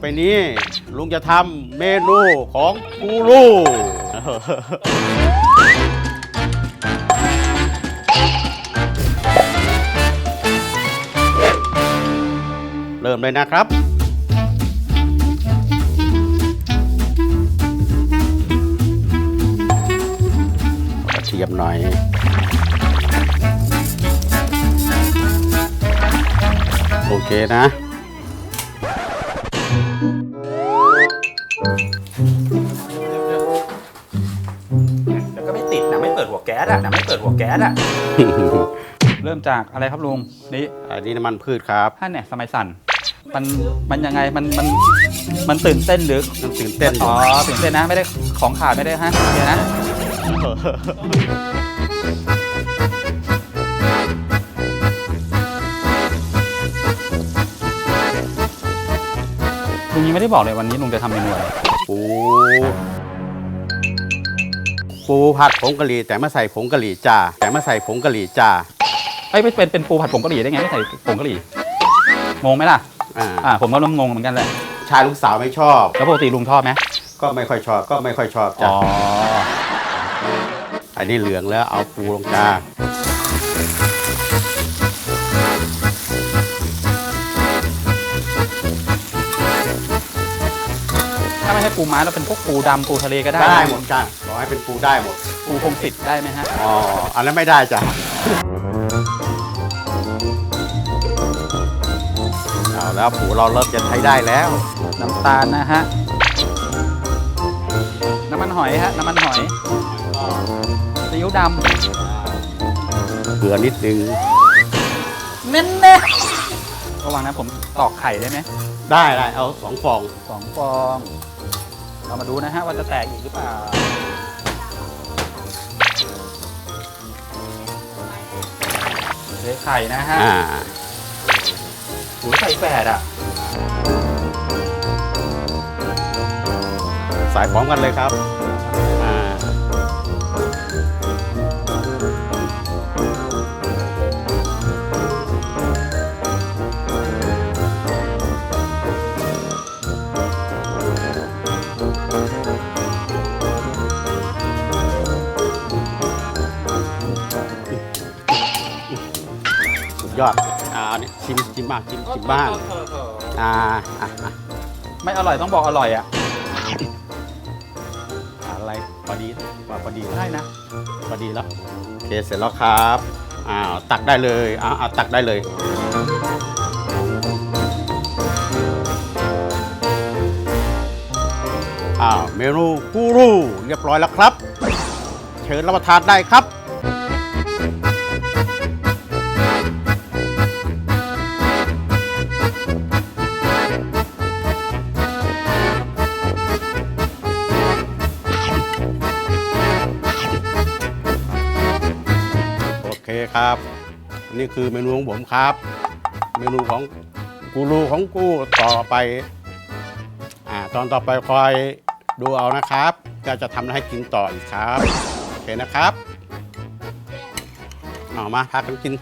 ่อไปนี้ ลุงจะทำเมนูของกูรูเริ่มเลยนะครับ กระเทียมหน่อย โอเคนะ แล้วก็ไม่ติดนะไม่เปิดหัวแก๊สอะนะไม่เปิดหัวแก๊สอะเริ่มจากอะไรครับลุงนี่อันนี้น้ำมันพืชครับท่านเนี่ยสมัยสั่นมันมันยังไงมันมันมันตื่นเต้นหรือมันตื่นเต้นอ๋อตื่นเต้นนะไม่ได้ของขาดไม่ได้ฮะเดี๋ยวนะ ไม่ได้บอกเลยวันนี้ลุงจะทำเมนูอะไรปูปูผัดผงกะหรี่แต่ไม่ใส่ผงกะหรี่จ้าแต่ไม่ใส่ผงกะหรี่จ้าเอ้ยไม่เป็นเป็นปูผัดผงกะหรี่ได้ไงไม่ใส่ผงกะหรี่งงไหมล่ะอ่าอ่าผมก็เริ่มงงเหมือนกันแหละชายลูกสาวไม่ชอบ แล้วปกติลุงชอบไหมก็ไม่ค่อยชอบก็ไม่ค่อยชอบจ้ะอ๋อ อันนี้เหลืองแล้วเอาปูลงจ้า ใช่ปูม้าแล้วเป็นพวกปูดำปูทะเลก็ได้ได้หมดจ้าขอให้เป็นปูได้หมด ปูพงศิษฐ์ได้ไหมฮะ อ๋อ อันนั้นไม่ได้จ้ะเอาแล้วปูเราเริ่มจะใช้ได้แล้ว น้ำตาลนะฮะ น้ำมันหอยฮะ น้ำมันหอยซีอิ๊วดเกลือนิดนึงำเน้นเน่ระหว่างนั้นผมตอกไข่ได้ไหมได้ได้เอาสองฟองสองฟอง เรามาดูนะฮะว่าจะแตกอีกหรือเปล่าเทไข่นะฮะอ่าหูยไข่แฝดอะใส่พร้อมกันเลยครับ ยอดอ่าเนี่ยชิมชิมบ้างชิมชิมบ้างอ่าอะอะไม่อร่อยต้องบอกอร่อยอะอะไรพอดีว่าพอดีได้นะพอดีแล้วโอเคเสร็จแล้วครับอ้าวตักได้เลยอ้าวเอาตักได้เลยอ้าวเมนูกูรูเรียบร้อยแล้วครับ เชิญรับประทานได้ครับ ครับ นี่คือเมนูของผมครับ เมนูของกูรูของกูต่อไปอ่าตอนต่อไปคอยดูเอานะครับก็จะทำให้กินต่ออีกครับ โอเคนะครับเอามาพากันกิน